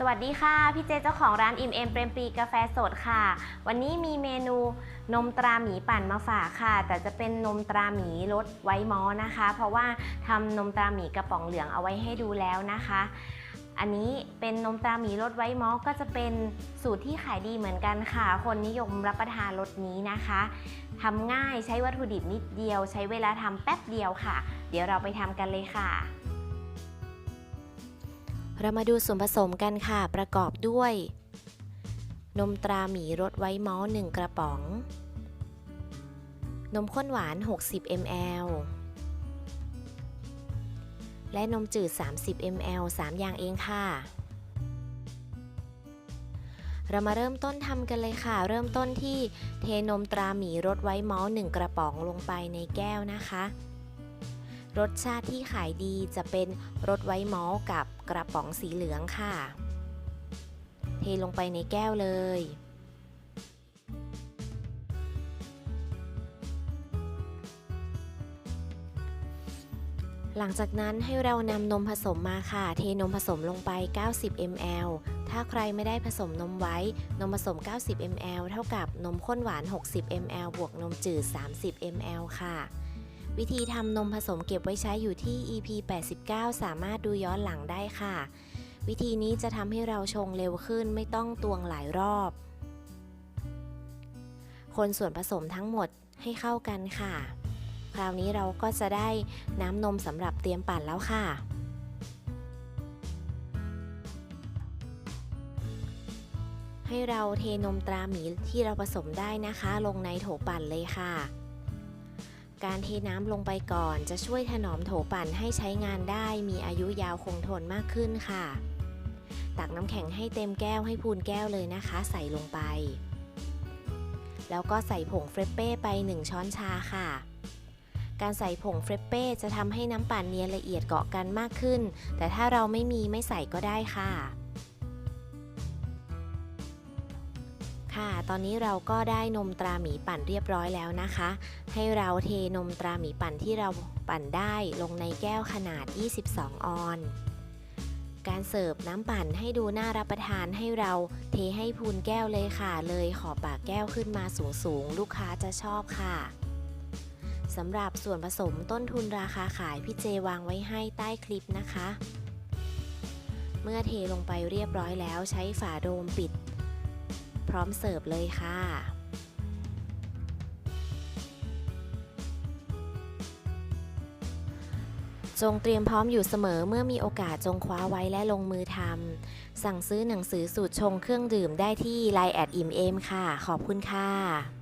สวัสดีค่ะ พี่เจเจ้าของร้านอิ่มเอมเปรมปรีกาแฟสดค่ะ วันนี้มีเมนูนมตราหมีปั่นมาฝากค่ะ แต่จะเป็นนมตราหมีรสไว้มอนะคะ เพราะว่าทำนมตราหมีกระป๋องเหลืองเอาไว้ให้ดูแล้วนะคะ อันนี้เป็นนมตราหมีรสไว้มอก็จะเป็นสูตรที่ขายดีเหมือนกันค่ะ คนนิยมรับประทานรสนี้นะคะทำง่ายใช้วัตถุดิบนิดเดียว ใช้เวลาทำแป๊บเดียวค่ะ เดี๋ยวเราไปทำกันเลยค่ะ เรามาดูส่วนผสมกันค่ะประกอบด้วย นมตราหมีรสไว้มอล1กระป๋อง นมข้นหวาน 60 ml และนมจืด 30 ml 3 อย่างเองค่ะ เรามาเริ่มต้นทำกันเลยค่ะ เริ่มต้นที่เทนมตราหมีรสไว้มอล1กระป๋องลงไปในแก้วนะคะ รสชาติที่ขายดีจะเป็นรสไว้มอลกับกระป๋องสีเหลืองค่ะ เทลงไปในแก้วเลย หลังจากนั้นให้เรานำนมผสมมาค่ะ เทนมผสมลงไป 90 ml ถ้าใครไม่ได้ผสมนมไว้ นมผสม 90 ml เท่ากับนมข้นหวาน 60 ml บวกนมจืด 30 ml ค่ะ วิธีทำนมผสมเก็บไว้ใช้อยู่ที่ EP 89 สามารถดูย้อนหลังได้ค่ะ วิธีนี้จะทำให้เราชงเร็วขึ้นไม่ต้องตวงหลายรอบ คนส่วนผสมทั้งหมดให้เข้ากันค่ะ คราวนี้เราก็จะได้น้ำนมสำหรับเตรียมปั่นแล้วค่ะให้เราเทนมตราหมีที่เราผสมได้นะคะ ลงในโถปั่นเลยค่ะ การเทน้ำลงไปก่อนจะช่วยถนอมโถปั่นให้ใช้งานได้มีอายุยาวคงทนมากขึ้นค่ะ ตักน้ำแข็งให้เต็มแก้วให้พูนแก้วเลยนะคะ ใส่ลงไป แล้วก็ใส่ผงเฟรปเป้ไป 1 ช้อนชาค่ะ การใส่ผงเฟรปเป้จะทำให้น้ำปั่นเนียนละเอียดเกาะกันมากขึ้น แต่ถ้าเราไม่มีไม่ใส่ก็ได้ค่ะ ค่ะ ตอนนี้เราก็ได้นมตราหมีปั่นเรียบร้อยแล้วนะคะ ให้เราเทนมตราหมีปั่นที่เราปั่นได้ลงในแก้วขนาด 22 ออนการเสิร์ฟน้ำปั่นให้ดูน่ารับประทานให้เราเทให้พูนแก้วเลยค่ะ เลยขอบปากแก้วขึ้นมาสูงๆลูกค้าจะชอบค่ะสำหรับส่วนผสมต้นทุนราคาขายพี่เจวางไว้ให้ใต้คลิปนะคะ เมื่อเทลงไปเรียบร้อยแล้วใช้ฝาโดมปิด พร้อมเสิร์ฟเลยค่ะจงเตรียมพร้อมอยู่เสมอเมื่อมีโอกาสจงคว้าไว้และลงมือทำ สั่งซื้อหนังสือสูตรชงเครื่องดื่มได้ที่ไลน์แอดอิมเอมค่ะ ขอบคุณค่ะ